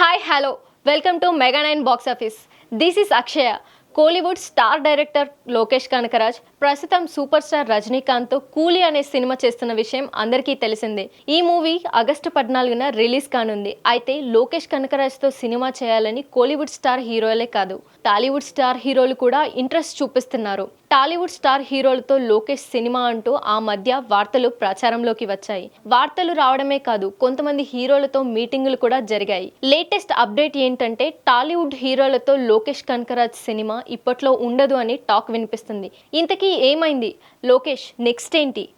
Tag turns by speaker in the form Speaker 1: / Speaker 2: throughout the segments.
Speaker 1: Hi, hello. Welcome to Mega 9 Box Office. This is Akshaya. Kollywood star director Lokesh Kanagaraj ప్రస్తుతం super star రజనీకాంత్తో కూలీ అనే cinema చేస్తున్న విషయం అందరికీ తెలిసిందే. ఈ మూవీ ఆగస్టు పద్నాలుగున రిలీజ్ కానుంది. అయితే లోకేష్ కనకరాజ్తో సినిమా చేయాలని కోలీవుడ్ స్టార్ హీరోలే కాదు టాలీవుడ్ స్టార్ హీరోలు కూడా ఇంట్రెస్ట్ చూపిస్తున్నారు. టాలీవుడ్ స్టార్ హీరోలతో లోకేష్ సినిమా అంటూ ఆ మధ్య వార్తలు ప్రచారంలోకి వచ్చాయి. వార్తలు రావడమే కాదు కొంతమంది హీరోలతో మీటింగులు కూడా జరిగాయి. లేటెస్ట్ అప్డేట్ ఏంటంటే టాలీవుడ్ హీరోలతో లోకేష్ కనకరాజ్ సినిమా ఇప్పట్లో ఉండదు అని టాక్ వినిపిస్తుంది. ఇంతకీ ఏమైంది? లోకేష్ నెక్స్ట్ ఏంటి?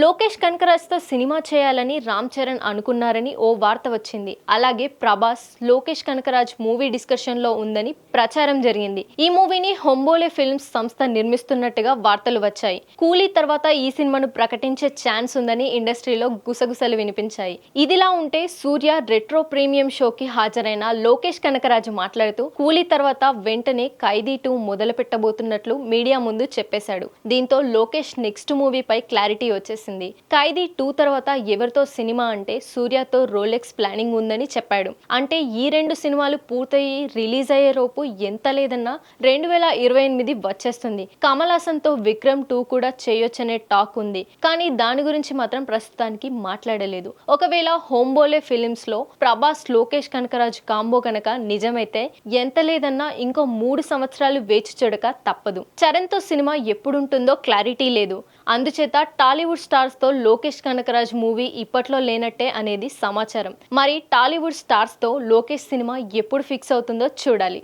Speaker 1: లోకేష్ కనకరాజ్తో సినిమా చేయాలని రామ్ చరణ్ అనుకున్నారని ఓ వార్త వచ్చింది. అలాగే ప్రభాస్ లోకేష్ కనకరాజ్ మూవీ డిస్కషన్లో ఉందని ప్రచారం జరిగింది. ఈ మూవీని హొంబోలే ఫిల్మ్స్ సంస్థ నిర్మిస్తున్నట్టుగా వార్తలు వచ్చాయి. కూలీ తర్వాత ఈ సినిమాను ప్రకటించే ఛాన్స్ ఉందని ఇండస్ట్రీలో గుసగుసలు వినిపించాయి. ఇదిలా ఉంటే సూర్య రెట్రో ప్రీమియం షోకి హాజరైన లోకేష్ కనకరాజ్ మాట్లాడుతూ కూలీ తర్వాత వెంటనే ఖైదీ టూ మొదలు పెట్టబోతున్నట్లు మీడియా ముందు చెప్పేశాడు. దీంతో లోకేష్ నెక్స్ట్ మూవీపై క్లారిటీ వచ్చేసింది. ఖైదీ టూ తర్వాత ఎవరితో సినిమా అంటే సూర్యతో రోలెక్స్ ప్లానింగ్ ఉందని చెప్పాడు. అంటే ఈ రెండు సినిమాలు పూర్తయి రిలీజ్ అయ్యే రోపు ఎంత లేదన్నా రెండు వేల ఇరవై ఎనిమిది వచ్చేస్తుంది. కమల్ హాసన్తో విక్రమ్ టూ కూడా చేయొచ్చనే టాక్ ఉంది. కానీ దాని గురించి మాత్రం ప్రస్తుతానికి మాట్లాడలేదు. ఒకవేళ హోంబోలే ఫిలిమ్స్లో ప్రభాస్ లోకేష్ కనకరాజ్ కాంబో కనుక నిజమైతే ఎంత లేదన్నా ఇంకో మూడు సంవత్సరాలు వేచి చూడక తప్పదు. చరణ్తో సినిమా ఎప్పుడుంటుందో క్లారిటీ లేదు. అందుచేత టాలీవుడ్ స్టార్స్తో లోకేష్ కనకరాజ్ మూవీ ఇప్పట్లో లేనట్టే అనేది సమాచారం. మరి టాలీవుడ్ స్టార్స్తో లోకేష్ సినిమా ఎప్పుడు ఫిక్స్ అవుతుందో చూడాలి.